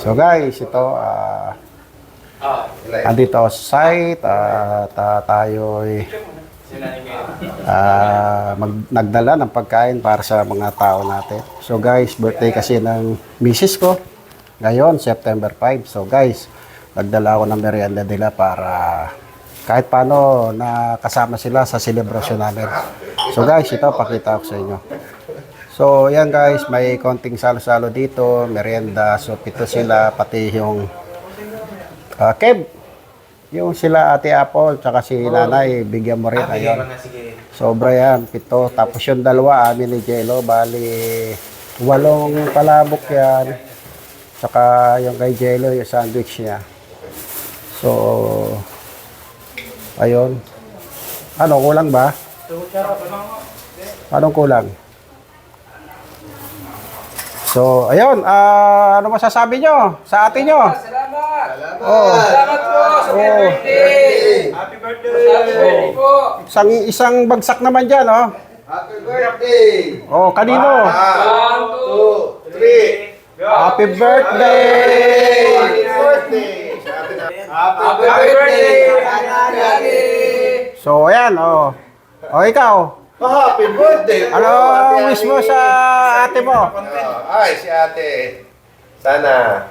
So guys, ito, ah, andito ako sa site at ah, tayo'y ah, mag, nagdala ng pagkain para sa mga tao natin. So guys, birthday kasi ng misis ko. Ngayon, September 5. So guys, nagdala ako ng merienda nila para kahit paano nakasama sila sa celebration namin. So guys, ito pakita ko sa inyo. So, yan guys, may konting salo-salo dito, merienda. So, pito sila, pati yung uh, Kev. Yung sila Ate Apple, tsaka si Nanay, bigyan mo rin. Ayun. Sobra yan, pito. Tapos yung dalawa, amin ni Jello, bali walong palabok yan. Tsaka yung kay Jello, yung sandwich niya. So, ayun. Ano, kulang ba? Anong kulang? So, ayun, ah, ano masasabi nyo sa ate nyo? Salamat! Oh, Salamat po sa Oh. birthday! Happy birthday po! isang, isang bagsak naman dyan, oh. Happy birthday! Oh, kanino? One, two, three! Happy birthday! Happy birthday! Happy birthday! So, ayan, oh. Oh, ikaw. Happy birthday! Ano wish mo sa ate mo? Ah, ay, si ate. Sana.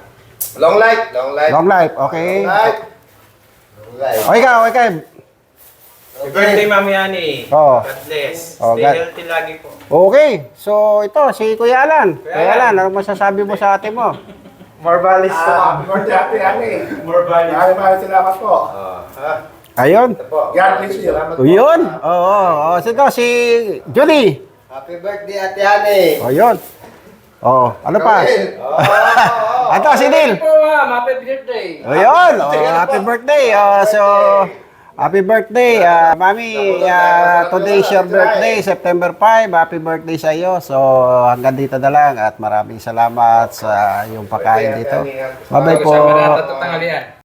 Long life, long life. Long life, okay. Long life. Long life. Oh, ikaw, ikaw. Happy birthday, Mami Ani. Oh. God bless. Oh, Stay God- healthy lagi po. Okay, so ito, si Kuya Alan. Kuya Alan, ano masasabi mo sa ate mo? More values Ah, happy birthday, Ate Ani. More values. Maraming maraming salamat po. Oh, ha? Ayun. Ito po. God bless you. Salamat po. yun. Oo, oh, oh. Sige, si Julie. Happy birthday, Ate Ani. O, Oh, ano pa? Oh, Ito, si Neil. Happy birthday! O, yun. Oh, happy birthday. Oh, so, happy birthday. ah, mami, ah, today is your birthday, September 5. Happy birthday sa iyo. So, hanggang dito na lang at maraming salamat sa iyong pakain dito. Bye-bye po. Kasama tanghalian.